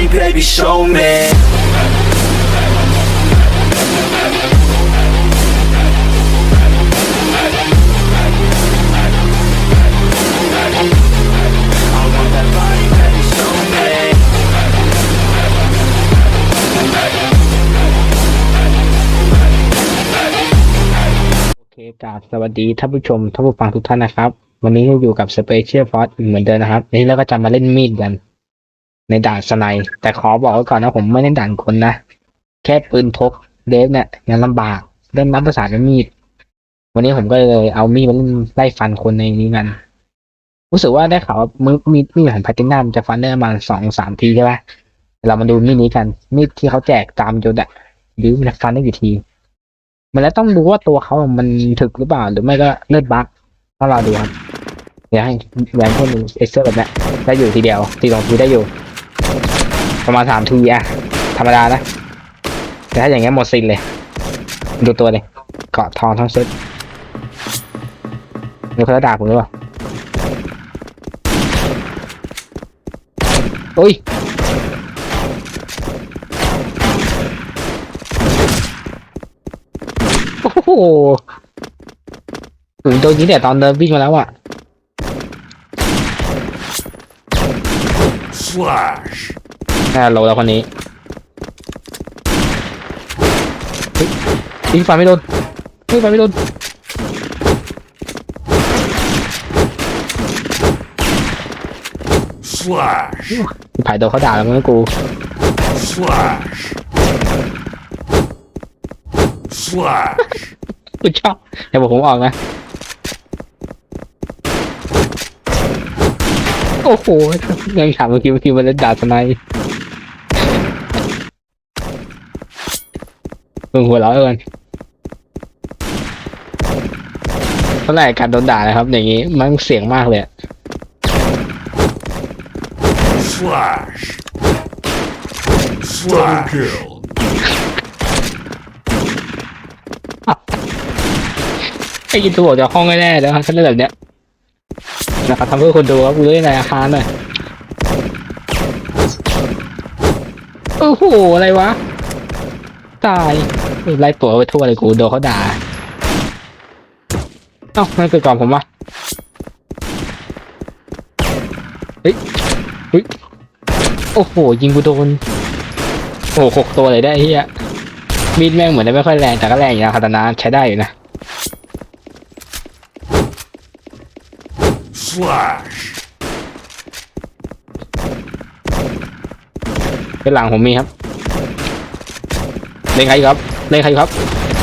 body, baby, show me. โอเคกราบสวัสดีท่านผู้ชมท่านผู้ฟังทุกท่านนะครับ วันนี้เราอยู่กับ Special Force เหมือนเดิมนะครับวันนี้เราก็จะมาเล่นมีดกัน ในด่านสไนด์แต่ขอบอกไว้ก่อนนะผมไม่ได้ด่านคนนะ แค่ปืนพกเดฟเนี่ยยังลำบากเล่นน้ำประสานกับมีด วันนี้ผมก็เลยเอามีดมาเล่นไล่ฟันคนในนี้กัน รู้สึกว่าได้ข่าวว่ามือมีดมีดของแพลตินัมจะฟันได้ประมาณสองสามทีใช่ปะเรามาดูมีดนี้กัน มีดที่เขาแจกตามยศอะหรือมันฟันได้กี่ที มันแล้วต้องดูว่าตัวเขามันถึกหรือเปล่า หรือไม่ก็เลือดบั๊กต้องรอดูครับเดี๋ยวให้แหวนพวกนี้เอ็กเซอร์แบบนี้ได้อยู่ทีเดียวตีสองทีได้อยู่ ประมาณสามทีอะธรรมดานะ แต่ถ้าอย่างเงี้ยหมดสินเลย ดูตัวเลยเกาะทองทั้งเซ็ตมีคนจะด่าผมหรือเปล่าโอ้ยโอ้โหถึงตัวนี้แต่ตอนเดินวิ่งมาแล้วอะ Slash. น่าโลแล้วคนนี้เฮ้ยยิงฟันไม่โดนยิงฟันไม่โดน Slash. ผ่ายโดนเขาด่าแล้วมั้งกู Slash. Slash. กูชอบเดี๋ยวบอกผมออกนะ โอ้โหยังถามเมื่อกี้เมื่อกี้มันเล่นด่าทนาย มึงหัวเราะเอินเท่าไหร่การโดนด่านะครับ อย่างงี้มันเสียงมากเลยอะ Slash. Double kill. ไอ้ยินตัวบอกจะห้องแน่ๆแล้วครับถ้าเล่นแบบเนี้ยนะครับทำเพื่อคนดูครับกูเล่นในอาคารหน่อยโอ้โห อะไรวะ ตาย ไล่ตัวไปทั่วเลยกูโดนเขาด่า เอ้ามันเกิดก่อนผมวะเฮ้ยเฮ้ยโอ้โห ยิงกูโดนโอ้โหหกตัวเลยได้ไอ้เฮียมีดแม่งเหมือนจะไม่ค่อยแรงแต่ก็แรงอยู่นะคาตานาใช้ได้อยู่นะ Slash. เป็นหลังผมมีครับเล่นใครอยู่ครับ เล่นใครอยู่ครับ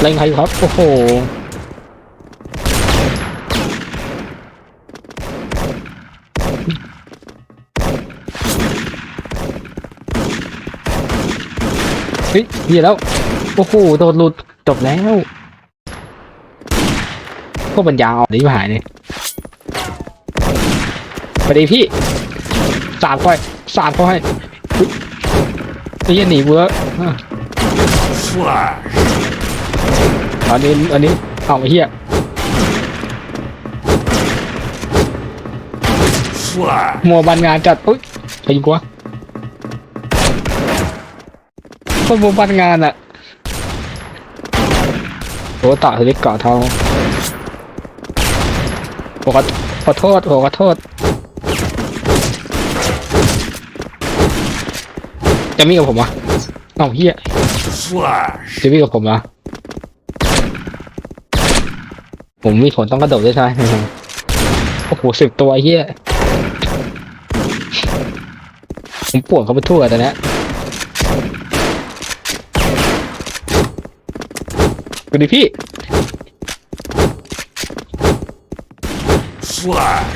เล่นใครอยู่ครับ โอ้โห เฮ้ยเหี้ยแล้ว โอ้โห โดนหลุด จบแล้วพวกปัญญาอ่อนนี่หายเลยสวัสดีพี่ สาดค่อย สาดเขาให้เฮ้ยไอ้เหี้ยหนีกูแล้วอะ Slash. อันนี้อันนี้เอาไอ้เหี้ยมัวบันงานจัดอุ้ยไปยิงกูวะคนมัวบันงานอะโอ้ต่อทวิตเกาะทองโอ้ขอขอโทษโอ้ขอโทษ จะมีกับผมวะ เอ้าเหี้ย Slash. จะมีกับผมเหรอผมมีผลต้องกระโดดด้วยใช่ไหมโอ้โหสิบตัวไอ้เฮียผมปวดเขาไปทั่วตอนเนี้ยสวัสดีพี่ Slash.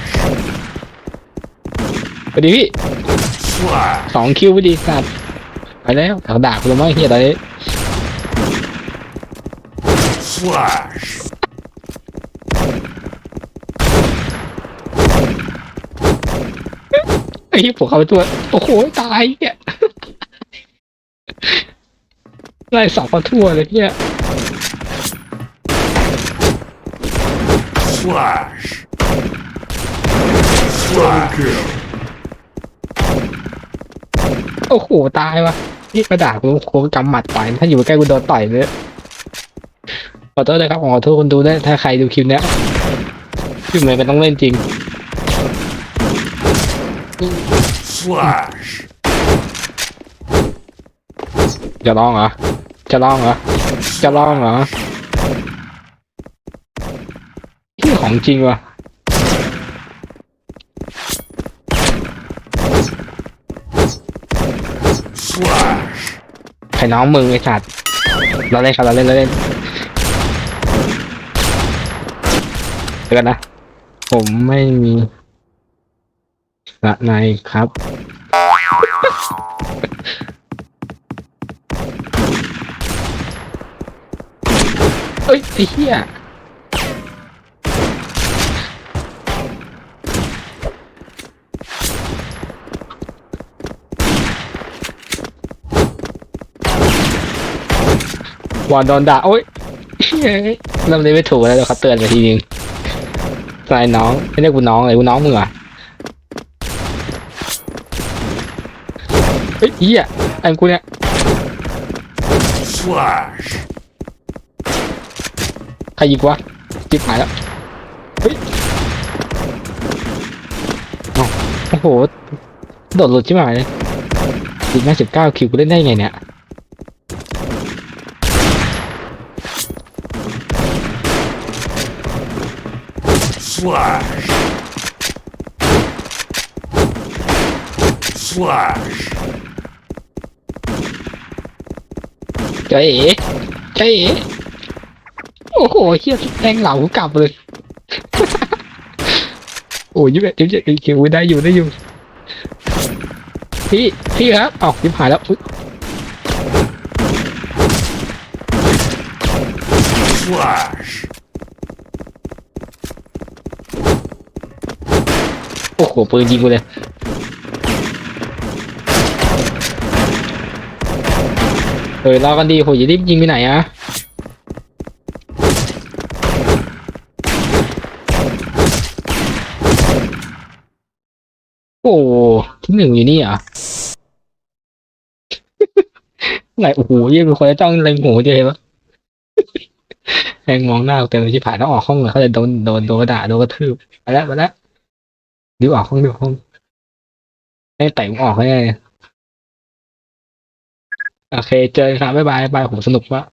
สวัสดีพี่ Slash. สองคิวไปดีสัตว์ ไปแล้วเขาด่าคุณแล้วมั้งเฮียตอนนี้ Slash. ไอ้เหี้ยผมเข้าไปทั่วโอ้โห ตายเฮียไล่สองเขาทั่วเลยเฮีย Slash. Double kill. โอ้โหตายวะนี่กระดาษกูโค้งกำหมัดต่อยถ้าอยู่ใกล้กูโดนต่อยเลยขอโทษเลยครับขอโทษคนดูด้วยถ้าใครดูคลิปเนี้ยพี่เหมย์มันต้องเล่นจริง Slash. จะลองเหรอ จะลองเหรอ จะลองเหรอที่ของจริงวะ Slash. ใครน้องมึงไอ้สัตว์เราเล่นครับเราเล่นเราเล่นเดี๋ยวกันนะ ผมไม่มีละในครับ เอ้ยไอ้เหี้ย วอนโดนด่าโอ้ยเฮ้ยเริ่มเลยไม่ถูกแล้วเดี๋ยวเขาเตือนไปทีนึงนายน้องไม่เรียกกูน้องเลยกูน้องมึงเหรอเฮ้ยเหี้ยไอ้กูเนี่ย Slash. ใครยิงวะจิบหายแล้วเฮ้ยเอ้าโอ้โหโดดหลุดชิบหายเลยยิงแม่สิบเก้าคิวกูเล่นได้ไงเนี่ย Slash. Slash. เจ๊เอ๋เจ๊เอ๋โอ้โหเฮียแทงเหล่ากลับเลย โอ้ยยี่สิบเอ็ดยี่สิบเจ็ดคิวได้อยู่ได้อยู่ พี่ พี่ครับเอ้ายิบหายแล้วอุ๊ย Slash. อ้โหปืนยิงกูเลยเออรอกันดีโหอย่ารีบยิงไปไหนอะโอ้ที่หนึ่งอยู่นี่อะไหนโอ้โหยี่เป็นคนจ้องเล็งหูเจ๊ปะแหงมองหน้าเต็มเลยที่ผ่านต้องออกห้องเลยเขาเลยโดนโดนโดนด่าโดนกระทืบไปแล้วไปแล้ว ดิวออกห้องดิวออกห้องให้แต่งออกให้โอเค เจอกันครับบ๊ายบายบ๊ายบายผมสนุกมาก